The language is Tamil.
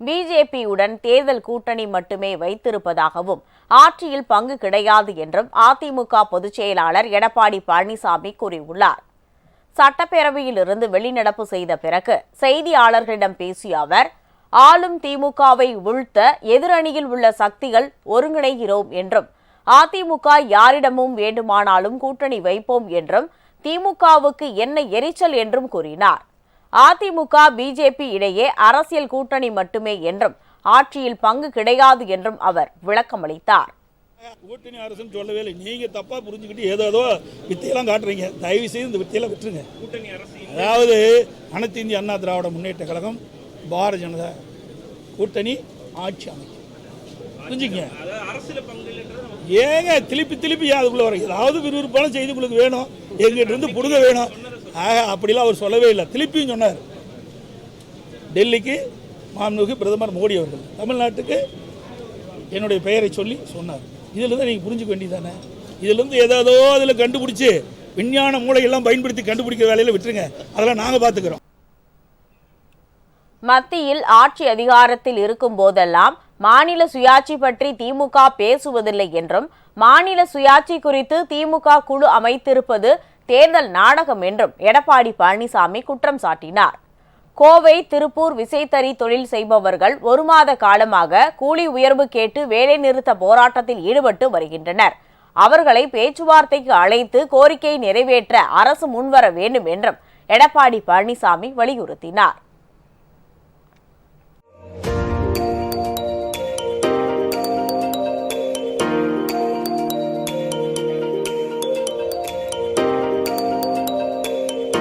பிஜேபியுடன் தேர்தல் கூட்டணி மட்டுமே வைத்திருப்பதாகவும் ஆட்சியில் பங்கு கிடையாது என்றும் அதிமுக பொதுச் செயலாளர் எடப்பாடி பழனிசாமி கூறியுள்ளார். சட்டப்பேரவையில் இருந்து வெளிநடப்பு செய்த பிறகு செய்தியாளர்களிடம் பேசிய அவர் ஆளும் திமுகவை வீழ்த்த எதிரணியில் உள்ள சக்திகள் ஒருங்கிணைகிறோம் என்றும் அதிமுக யாரிடமும் வேண்டுமானாலும் கூட்டணி வைப்போம் என்றும் திமுகவுக்கு என்ன எரிச்சல் என்றும் கூறினார். அதிமுக பிஜேபி இடையே அரசியல் கூட்டணி மட்டுமே என்றும் ஆட்சியில் பங்கு கிடையாது என்றும் அவர் விளக்கமளித்தார் கூட்டணி அரசுன்னு சொல்லவே இல்லை. நீங்க தப்பா புரிஞ்சுக்கிட்டு ஏதோ ஏதோ வித்தையெல்லாம் காட்டுறீங்க. தயவு செய்து இந்த வித்தையெல்லாம் விட்டுருங்க. கூட்டணி அரசு அதாவது அனைத்து இந்திய அண்ணா திராவிட முன்னேற்ற கழகம் பாரதிய ஜனதா கூட்டணி ஆட்சி அமைக்கும். புரிஞ்சுங்க ஏங்க திருப்பி திருப்பி அதுக்குள்ள வர ஏதாவது விறுவிறுப்பான செய்தி உங்களுக்கு வேணும். எங்கிட்ட இருந்து புடுங்க வேணும். ஆக அப்படிலாம் அவர் சொல்லவே இல்லை. திருப்பியும் சொன்னார். டெல்லிக்கு மாண்புமிகு பிரதமர் மோடி அவர்கள். தமிழ்நாட்டுக்கு என்னுடைய பெயரை சொல்லி சொன்னார். இதிலிருந்து நீங்கள் புரிஞ்சுக்க வேண்டியதானே இதிலிருந்து ஏதாவதோ அதில் கண்டுபிடிச்சி விஞ்ஞான மூளையெல்லாம் பயன்படுத்தி கண்டுபிடிக்கிற வேலையில் விட்டுருங்க. அதெல்லாம் நாங்கள் பார்த்துக்கிறோம் மத்தியில் ஆட்சி அதிகாரத்தில் இருக்கும் போதெல்லாம் மாநில சுயாட்சி பற்றி திமுக பேசுவதில்லை என்றும் மாநில சுயாட்சி குறித்து திமுக குழு அமைத்திருப்பது தேர்தல் நாடகம் என்றும் எடப்பாடி பழனிசாமி குற்றம் சாட்டினார். கோவை திருப்பூர் விசைத்தறி தொழில் செய்பவர்கள் ஒரு மாத காலமாக கூலி உயர்வு கேட்டு வேலைநிறுத்த போராட்டத்தில் ஈடுபட்டு வருகின்றனர். அவர்களை பேச்சுவார்த்தைக்கு அழைத்து கோரிக்கை நிறைவேற்ற அரசு முன்வர வேண்டும் என்றும் எடப்பாடி பழனிசாமி வலியுறுத்தினார்.